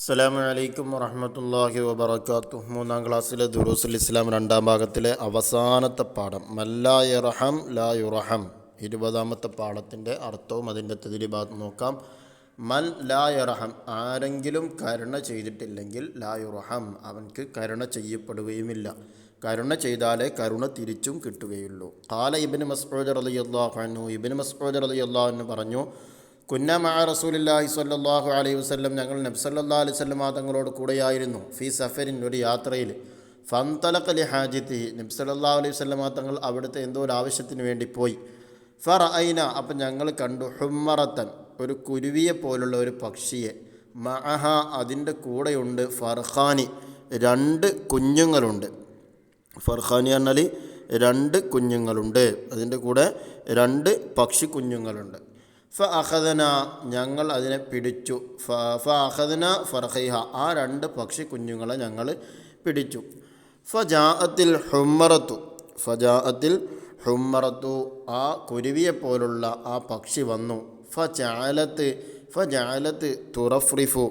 അസ്സലാമു അലൈക്കും വറഹമത്തല്ലാഹി വബർക്കാത്തു മൂന്നാം ക്ലാസ്സിലെ ദുറൂസുൽ ഇസ്ലാം രണ്ടാം ഭാഗത്തിലെ അവസാനത്തെ പാഠം. മല്ലായ റഹം ലാ യുറഹം ഇരുപതാമത്തെ പാഠത്തിന്റെ അർത്ഥവും അതിന്റെ ഭാഗം നോക്കാം. മൽ ലാ യറഹം ആരെങ്കിലും കരുണ ചെയ്തിട്ടില്ലെങ്കിൽ ലാ യുറഹം അവൻക്ക് കരുണ ചെയ്യപ്പെടുകയുമില്ല. കരുണ ചെയ്താലേ കരുണ തിരിച്ചും കിട്ടുകയുള്ളൂ. കാല ഇബ്നു മസ്ഊദ് റളിയല്ലാഹു അൻഹു ഇബ്നു മസ്ഊദ് റളിയല്ലാഹു അൻഹു പറഞ്ഞു കുന്ന മഅ റസൂലില്ലാഹി സ്വല്ലല്ലാഹു അലൈഹി വസ്ലം ഞങ്ങൾ നബ്സല്ലാ അലൈഹി സ്വല്ലമ തങ്ങളോട് കൂടെയായിരുന്നു ഫി സഫരിൻ ഒരു യാത്രയിൽ. ഫന്തലഖ് ലി ഹാജിത്തി നബ്സല്ലാ അലൈഹി വസല്ലമ തങ്ങൾ അവിടുത്തെ എന്തോ ഒരു ആവശ്യത്തിന് വേണ്ടി പോയി. ഫർ ഐന അപ്പം ഞങ്ങൾ കണ്ടു ഹുമ്മറത്തൻ ഒരു കുരുവിയെ പോലുള്ള ഒരു പക്ഷിയെ. മഅഹ അതിന്റെ കൂടെയുണ്ട് ഫർഖാനി രണ്ട് കുഞ്ഞുങ്ങളുണ്ട്. ഫർഖാനി പറഞ്ഞാൽ രണ്ട് കുഞ്ഞുങ്ങളുണ്ട്. അതിന്റെ കൂടെ രണ്ട് പക്ഷി കുഞ്ഞുങ്ങളുണ്ട്. ഫ അഹദന ഞങ്ങൾ അതിനെ പിടിച്ചു. ഫ ഫ അഹദന ഫർഹൈഹ ആ രണ്ട് പക്ഷി കുഞ്ഞുങ്ങളെ ഞങ്ങൾ പിടിച്ചു. ഫജാഅത്തിൽ ഹുമ്മറത്തു ഫജാഅത്തിൽ ഹുമ്മറത്തു ആ കുരുവിയെ പോലുള്ള ആ പക്ഷി വന്നു. ഫജാലത്ത് ഫജാലത്ത് തുറഫ്രിഫു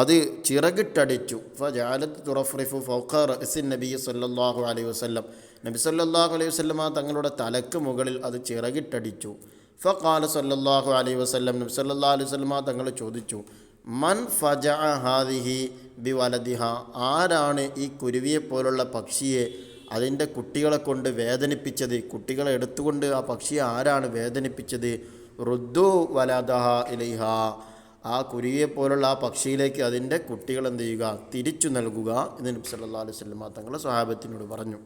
അത് ചിറകിട്ടടിച്ചു. ഫജാലത്ത് തുറഫ്രിഫു ഫൗഖർ ഇസിൻ നബി സല്ലല്ലാഹു അലൈഹി വസല്ലം. നബി സല്ലല്ലാഹു അലൈഹി വസല്ലമ തങ്ങളുടെ തലക്ക് മുകളിൽ അത് ചിറകിട്ടടിച്ചു. ഫ സല്ലാഹു അലൈഹി വസല്ലം. നബി സല്ലല്ലാഹു അലൈഹി വസല്ലമ തങ്ങൾ ചോദിച്ചു മൻ ഫജ ഹാദിഹി ബി വലദിഹ ആരാണ് ഈ കുരുവിയെ പോലുള്ള പക്ഷിയെ അതിന്റെ കുട്ടികളെ കൊണ്ട് വേദനിപ്പിച്ചത്? കുട്ടികളെ എടുത്തുകൊണ്ട് ആ പക്ഷിയെ ആരാണ് വേദനിപ്പിച്ചത്? റുദ്ദു വലദഹ ഇലൈഹ. ആ കുരുവിയെ പോലുള്ള ആ പക്ഷിയിലേക്ക് അതിന്റെ കുട്ടികൾ എന്ത് ചെയ്യുക? തിരിച്ചു നൽകുക? എന്ന് നബി സല്ലല്ലാഹു അലൈഹി വസല്ലം തങ്ങൾ സ്വഹാബത്തിനോട് പറഞ്ഞു.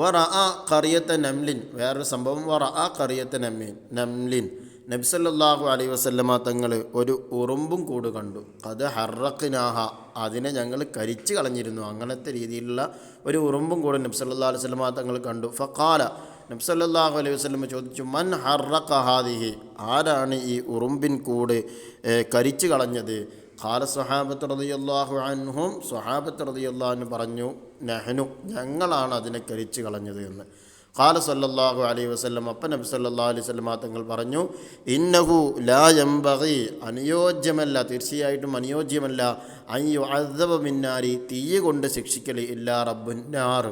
വറ ആ കറിയത്തെ നംലിൻ. വേറൊരു സംഭവം വറ ആ കറിയത്തെ നമ്മീൻ നംലിൻ നബ്സല്ലാഹു അലൈ വസല്ലമ തങ്ങൾ ഒരു ഉറുമ്പും കൂട് കണ്ടു. അത് ഹറക്കിനാഹ അതിനെ ഞങ്ങൾ കരിച്ചു കളഞ്ഞിരുന്നു. അങ്ങനത്തെ രീതിയിലുള്ള ഒരു ഉറുമ്പും കൂടെ നബ്സല്ലാ അലൈഹി വസല്ലമ തങ്ങൾ കണ്ടു. ഫക്കാല നബ്സല്ലാഹു അലൈഹി വസ്ലമ ചോദിച്ചു മൻ ഹറക്കഹാദിഹി ആരാണ് ഈ ഉറുമ്പിൻ കൂട് കരിച്ചു കളഞ്ഞത്? ഖാല സഹാബത്ത് റളിയല്ലാഹു അൻഹും സഹാബത്ത് റളിയല്ലാഹു പറഞ്ഞു നഹ്നു ഞങ്ങളാണ് അതിനെ കരിച്ചു കളഞ്ഞത് എന്ന്. ഖാല സല്ലല്ലാഹു അലൈഹി വസല്ലം അപ്പ നബി സല്ലല്ലാഹു അലൈഹി വസല്ലം തങ്ങൾ പറഞ്ഞു ഇന്നഹു ലാ യംബഗി അനുയോജ്യമല്ല തീർച്ചയായിട്ടും അനുയോജ്യമല്ല അയ്യോ അദബ മിന്നാരി തീയ കൊണ്ട് ശിക്ഷിക്കൽ ഇല്ലാ റബ്ബുന്നാർ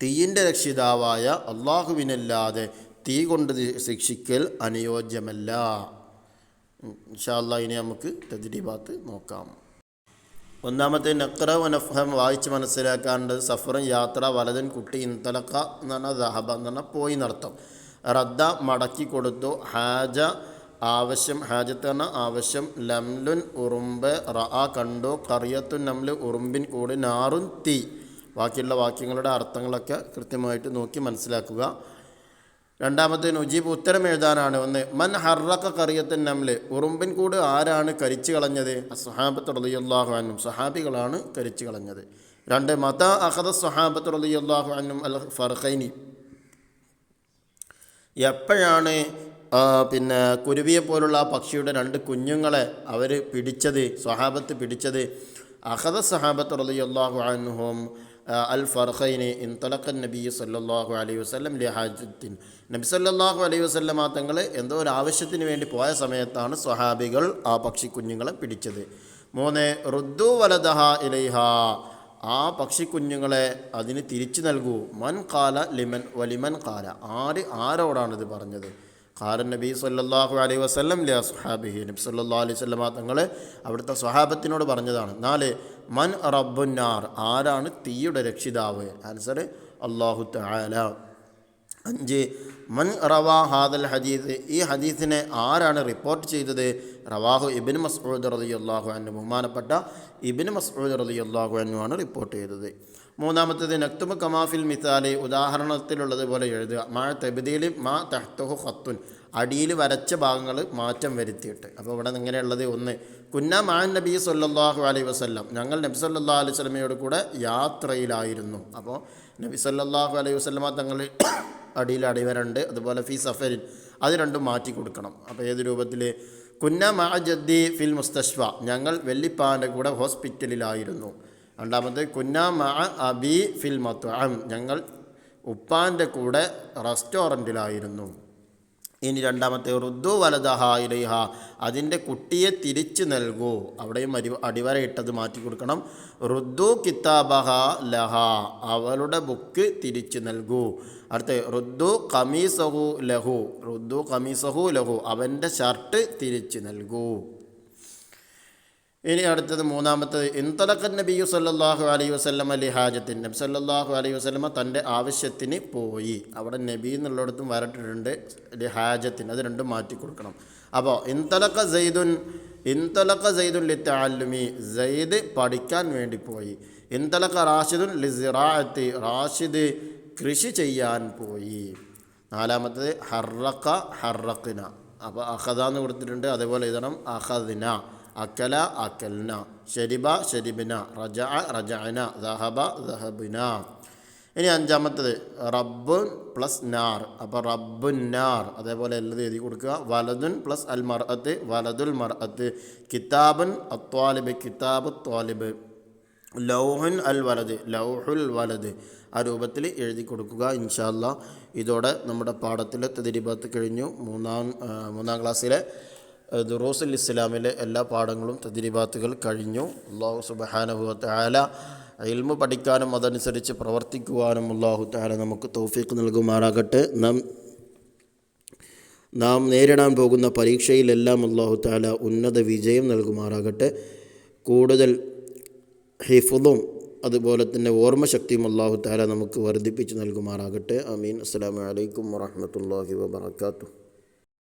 തീയിന്റെ രക്ഷിതാവായ അള്ളാഹുവിനല്ലാതെ തീ കൊണ്ട് ശിക്ഷിക്കൽ അനുയോജ്യമല്ല. ഇൻഷാല്ല ഇനി നമുക്ക് തദ്രീബാത്ത് നോക്കാം. ഒന്നാമത്തെ നക്ര വനഫഹം വായിച്ച് മനസ്സിലാക്കാണ്ട് സഫറും യാത്ര വലതൻ കുട്ടി ഇന്തലക്ക എന്ന് പറഞ്ഞാൽ ദഹബ എന്ന് പറഞ്ഞാൽ പോയി നടത്തം. റദ്ദ മടക്കി കൊടുത്തു. ഹാജ ആവശ്യം ഹാജത്ത് പറഞ്ഞാൽ ആവശ്യം. ലംലുൻ ഉറുമ്പ് റ കണ്ടു. കറിയത്തുൻ നംലു ഉറുമ്പിൻ കൂടി നാറും തീ. ബാക്കിയുള്ള വാക്യങ്ങളുടെ അർത്ഥങ്ങളൊക്കെ കൃത്യമായിട്ട് നോക്കി മനസ്സിലാക്കുക. രണ്ടാമത്തെ ഉജീബ് ഉത്തരം എഴുതാനാണ് ഒന്ന് മൻ ഹർറക്ക കറിയത്തിൻ നംൽ ഉറുമ്പിൻ കൂട് ആരാണ് കരിച്ചു കളഞ്ഞത്? സഹാബത്ത് റളിയല്ലാഹു അന്നും കരിച്ചു കളഞ്ഞത്. രണ്ട് മത അഹദ സഹാബത്ത് റളിയല്ലാഹു അന്നും അൽ ഫർഖൈനി. എപ്പോഴാണ് പിന്നെ കുരുവിയെ പോലുള്ള പക്ഷിയുടെ രണ്ട് കുഞ്ഞുങ്ങളെ അവർ പിടിച്ചത് സ്വഹാബത്ത് പിടിച്ചത്? അഹദ സഹാബത്ത് റളിയല്ലാഹു അൻഹും ആ, അൽ ഫർഖൈന് ഇൻതലഖൻ നബി സല്ലാഹു അലൈഹി വസ്ലം ലിഹാജത്തിൻ നബി സല്ലല്ലാഹു അലൈഹി വസല്ലം തങ്ങൾ എന്തോ ഒരു ആവശ്യത്തിന് വേണ്ടി പോയ സമയത്താണ് സ്വഹാബികൾ ആ പക്ഷിക്കുഞ്ഞുങ്ങളെ പിടിച്ചത്. മൂന്ന് റുദ്ദു വലദഹ ഇലൈഹ. ആ പക്ഷിക്കുഞ്ഞുങ്ങളെ അതിന് തിരിച്ചു നൽകൂ. മൻ കാല ലിമൻ വലിമൻ കാല ആര് ആരോടാണിത് പറഞ്ഞത്? ഖാലൻ നബി സല്ലാഹു അലൈഹി വസ്ലം ലിയ സുഹാബിഹി നബി സല്ലാ അലൈഹി വസല്ലമ തങ്ങൾ അവിടുത്തെ സ്വഹാബത്തിനോട് പറഞ്ഞതാണ്. നാല് മൻ റബ്ബുന്നാർ ആരാണ് തീയുടെ രക്ഷിതാവ്? ആൻസർ അള്ളാഹു തആല. അഞ്ച്. മൻ റവാ ഹാദൽ ഹദീസ്. ഈ ഹദീസിനെ ആരാണ് റിപ്പോർട്ട് ചെയ്തത്? റവാഹു ഇബിൻ മസ്ഊദ് റളിയല്ലാഹു അനു ബഹുമാനപ്പെട്ട ഇബിൻ മസ്ഊദ് റളിയല്ലാഹു അൻഹു ആണ് റിപ്പോർട്ട് ചെയ്തത്. മൂന്നാമത്തേത് നക്തുമ കമാഫിൽ മിസാലി. ഉദാഹരണത്തിലുള്ളത് പോലെ എഴുതുക. മാ തെബിദിയിൽ മാ തഹ്തുഹു ഖത്തുൻ. അടിയിൽ വരച്ച ഭാഗങ്ങൾ മാറ്റം വരുത്തിയിട്ട്. അപ്പോൾ ഇവിടെ ഇങ്ങനെയുള്ളത് ഒന്ന്. കുന്ന മാൻ നബി സല്ലാഹു അലൈഹി വസല്ലം. ഞങ്ങൾ നബി സല്ലാ അലൈഹി വസല്ലമയോട് കൂടെ യാത്രയിലായിരുന്നു. അപ്പോൾ നബി സല്ലാഹു അലൈഹി വസ്ലമ തങ്ങൾ അടിയിൽ അടിവരുണ്ട് അതുപോലെ ഫി സഫരിൻ അത് രണ്ടും മാറ്റി കൊടുക്കണം. അപ്പോൾ ഏത് രൂപത്തിൽ കുന്ന മഅ ജദ്ദി ഫിൽ മുസ്തഷ്വ ഞങ്ങൾ വെള്ളിപ്പാന്റെ കൂടെ ഹോസ്പിറ്റലിലായിരുന്നു. രണ്ടാമത് കുന്ന മഅ അബി ഫിൽ മത്അം ഞങ്ങൾ ഉപ്പാന്റെ കൂടെ റെസ്റ്റോറന്റിലായിരുന്നു ഇനി രണ്ടാമത്തെ റുദ്ദു വലതഹ ഇലൈഹ. അതിന്റെ കുട്ടിയെ തിരിച്ചു നൽകൂ. അവിടെയും അരി അടിവരയിട്ടത് മാറ്റി കൊടുക്കണം. റുദ്ദു കിതാബഹ ലഹ. അവളുടെ ബുക്ക് തിരിച്ചു നൽകൂ. അടുത്ത റുദ്ദു കമീസഹു ലഹു. റുദ്ദു കമീസഹു ലഹു. അവന്റെ ഷർട്ട് തിരിച്ചു നൽകൂ. ഇനി അടുത്തത് മൂന്നാമത്തത് ഇന്തലക്കൻ നബിയു സല്ലല്ലാഹു അലൈഹി വസ്ലമ അലി ഹാജത്തിൻ. നബി സല്ലാഹു അലൈഹി വസ്ലമ തന്റെ ആവശ്യത്തിന് പോയി. അവിടെ നബി എന്നുള്ളിടത്തും വരട്ടിട്ടുണ്ട് ലി ഹാജത്തിൻ. അത് രണ്ടും മാറ്റി കൊടുക്കണം. അപ്പോൾ ഇന്തലക്ക സെയ്ദുൻ ഇന്തലക്ക സെയ്ദുൻ താലുമി സെയ്ദ് പഠിക്കാൻ വേണ്ടി പോയി. ഇന്തലക്ക റാഷിദുൻ ലി സിറാഅത്തി. റാഷിദ് കൃഷി ചെയ്യാൻ പോയി. നാലാമത്തത് ഹർറക്ക ഹർറക്കിന അപ്പോൾ അഹദ എന്ന് കൊടുത്തിട്ടുണ്ട്. അതേപോലെ എഴുതണം അഹദിന. അക്കല അക്കൽന. ഷരിബ ഷരിബിന റജ റജഅന. ദഹബ ദഹബിന. ഇനി അഞ്ചാമത്തത്. റബ്ബുൻ പ്ലസ് നാർ. അപ്പോൾ റബ്ബുൻ നാർ. അതേപോലെ എല്ലാം എഴുതി കൊടുക്കുക. വലതുൻ പ്ലസ് അൽ മർഅത്ത്. വലതുൽ മർഅത്ത്. കിതാബുൻ അത്വാലിബ്. കിതാബ് ത്വാലിബ്. ലൗഹുൻ അൽ വലത് ലൗഹുൽ വലത് ആ രൂപത്തിൽ എഴുതി കൊടുക്കുക ഇൻഷാല്ല ഇതോടെ നമ്മുടെ പാഠത്തിലെ തെതിരിബത്ത് കഴിഞ്ഞു. മൂന്നാം മൂന്നാം ക്ലാസ്സിലെ ദുറൂസുൽ ഇസ്ലാമിലെ എല്ലാ പാഠങ്ങളും തദ്രീബാത്തുകൾ കഴിഞ്ഞു. അള്ളാഹു സുബഹാനഹു ആല ഇൽമു പഠിക്കാനും അതനുസരിച്ച് പ്രവർത്തിക്കുവാനും അള്ളാഹു താല നമുക്ക് തൗഫീഖ് നൽകുമാറാകട്ടെ. നാം നാം നേരിടാൻ പോകുന്ന പരീക്ഷയിലെല്ലാം അള്ളാഹു താല ഉന്നത വിജയം നൽകുമാറാകട്ടെ. കൂടുതൽ ഹിഫുദും അതുപോലെ തന്നെ ഓർമ്മശക്തിയും അള്ളാഹു താല നമുക്ക് വർദ്ധിപ്പിച്ച് നൽകുമാറാകട്ടെ. അമീൻ അസ്സാം വലൈക്കും വാഹമത്തല്ലാഹി വാബർക്കാത്തു